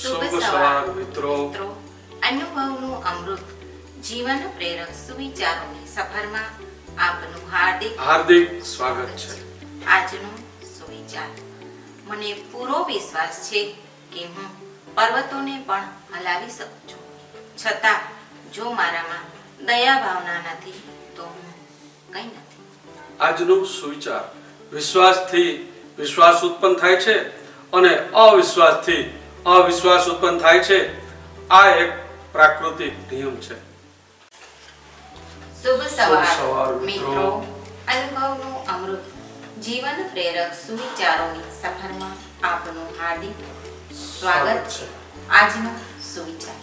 શુભ સવાર મિત્રો. અનુભવનું અમૃત જીવન પ્રેરક સુવિચારોની સફરમાં આપનું હાર્દિક હાર્દિક સ્વાગત છે. આજનું સુવિચાર. મને પૂરો વિશ્વાસ છે કે હું પર્વતોને પણ હલાવી શકું છું. છતાં જો મારામાં દયા ભાવના નથી તો હું કંઈ નથી. આજનો સુવિચાર વિશ્વાસથી વિશ્વાસ ઉત્પન્ન થાય છે અને અવિશ્વાસથી અવિશ્વાસ ઉત્પન્ન થાય છે. આ એક પ્રાકૃતિક નિયમ છે. શુભ સવાર. મિત્રો. અનુભવનું અમૃત. જીવન પ્રેરક સુવિચારોની સફરમાં આપનું હાર્દિક સ્વાગત છે. આજનો સુવિચાર.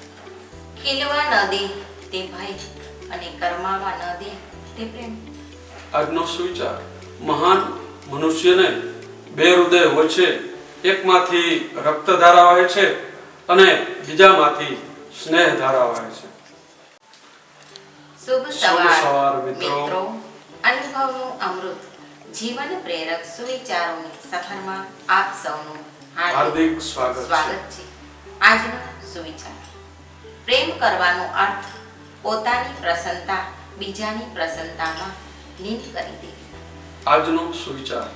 ખીલવા ન દે તે ભય અને કરમાવા ન દે તે પ્રેમ. આજનો સુવિચાર. મહાન મનુષ્યને બે હૃદય હોય છે. એકમાંથી રક્તધારા વહે છે અને બીજામાંથી સ્નેહ ધારા વહે છે. શુભ સવાર મિત્રો. અનુભવનું અમૃત. જીવન પ્રેરક સુવિચારોની સફરમાં આપ સૌનું હાર્દિક સ્વાગત છે. આજનો સુવિચાર. પ્રેમ કરવાનો અર્થ પોતાની પ્રસન્નતા બીજાની પ્રસન્નતામાં લીન કરી દેવી આજનો સુવિચાર.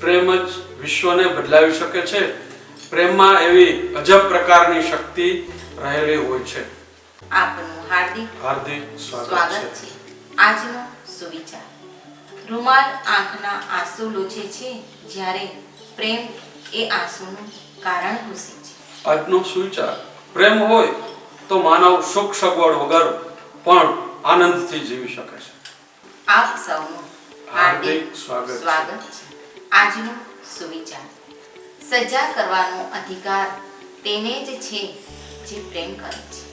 પ્રેમ જ વિશ્વને બદલાવી શકે છે. પ્રેમમાં એવી અજબ પ્રકારની શક્તિ રહેલી હોય છે. આપનું હાર્દિક હાર્દિક સ્વાગત છે. આજનો સુવિચાર. રૂમાલ આંખના આંસુ લૂછે છે જ્યારે પ્રેમ એ આંસુનું કારણ ઘૂસે છે. આજનો સુવિચાર. પ્રેમ હોય તો માનવ સુખ સગવડ વગર પણ આનંદથી જીવી શકે છે. આપ સૌનું હાર્દિક સ્વાગત. સ્વાગત છે. આજનો સુવિચાર. સજા કરવાનો અધિકાર તેને જ છે જે પ્રેમ કરે છે.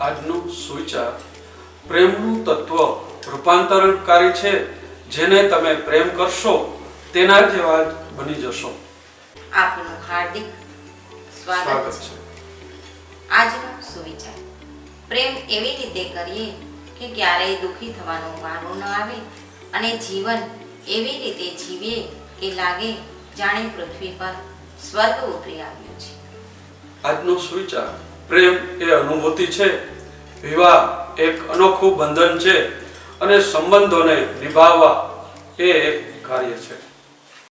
આજનો સુવિચાર પ્રેમનું તત્વ રૂપાંતરણકારી છે જેને તમે પ્રેમ કરશો તેના જેવા જ બની જશો. આપનું હાર્દિક સ્વાગત છે. આજનો સુવિચાર. પ્રેમ એવી રીતે કરીએ કે ક્યારેય દુઃખી થવાનો વારો ન આવે અને જીવન એવી રીતે જીવીએ કે લાગે જાણે પૃથ્વી પર સ્વર્ગ ઉતરી આવ્યો છે. આજનો સુવિચાર, પ્રેમ એ અનુભૂતિ છે. વિવાહ એક અનોખું બંધન છે અને સંબંધોને નિભાવવા એ એક કાર્ય છે.